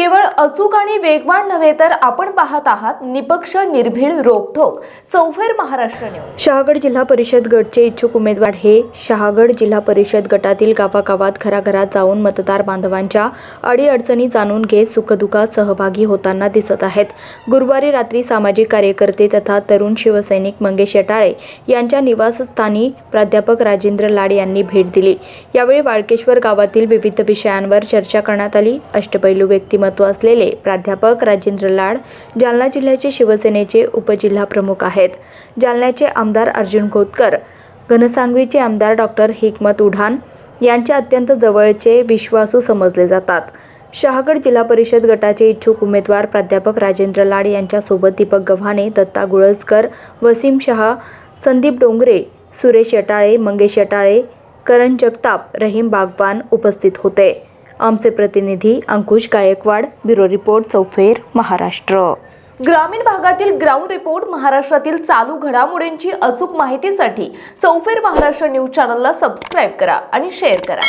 केवळ अचूक आणि वेगवान नव्हे तर आपण पाहत आहात निपक्ष निर्भीड रोखोक चौफेर महाराष्ट्र न्यूज. शहागड जिल्हा परिषद गटचे इच्छुक उमेदवार हे शहागड जिल्हा परिषद गटातील गावागावात घराघरात जाऊन मतदार बांधवांच्या अडीअडचणी जाणून घेत सुखदुःखात सहभागी होताना दिसत आहेत. गुरुवारी रात्री सामाजिक कार्यकर्ते तथा तरुण शिवसैनिक मंगेश यटाळे यांच्या निवासस्थानी प्राध्यापक राजेंद्र लाड यांनी भेट दिली. यावेळी वाळकेश्वर गावातील विविध विषयांवर चर्चा करण्यात आली. अष्टपैलू व्यक्तिमत्व असलेले प्राध्यापक राजेंद्र लाड जालना जिल्ह्याचे शिवसेनेचे उपजिल्हा प्रमुख आहेत. जालन्याचे आमदार अर्जुन खोतकर घनसांगवीचे आमदार डॉक्टर हिकमत उढान यांचे अत्यंत जवळचे विश्वासू समजले जातात. शहागड जिल्हा परिषद गटाचे इच्छुक उमेदवार प्राध्यापक राजेंद्र लाड यांच्यासोबत दीपक गव्हाणे दत्ता गुळजकर वसीम शहा संदीप डोंगरे सुरेश यटाळे मंगेश यटाळे करण जगताप रहीम बागवान उपस्थित होते. आमचे प्रतिनिधी अंकुश गायकवाड ब्युरो रिपोर्ट चौफेर महाराष्ट्र. ग्रामीण भागातील ग्राउंड रिपोर्ट महाराष्ट्रातील चालू घडामोडींची अचूक माहितीसाठी चौफेर महाराष्ट्र न्यूज चॅनलला सबस्क्राईब करा आणि शेअर करा.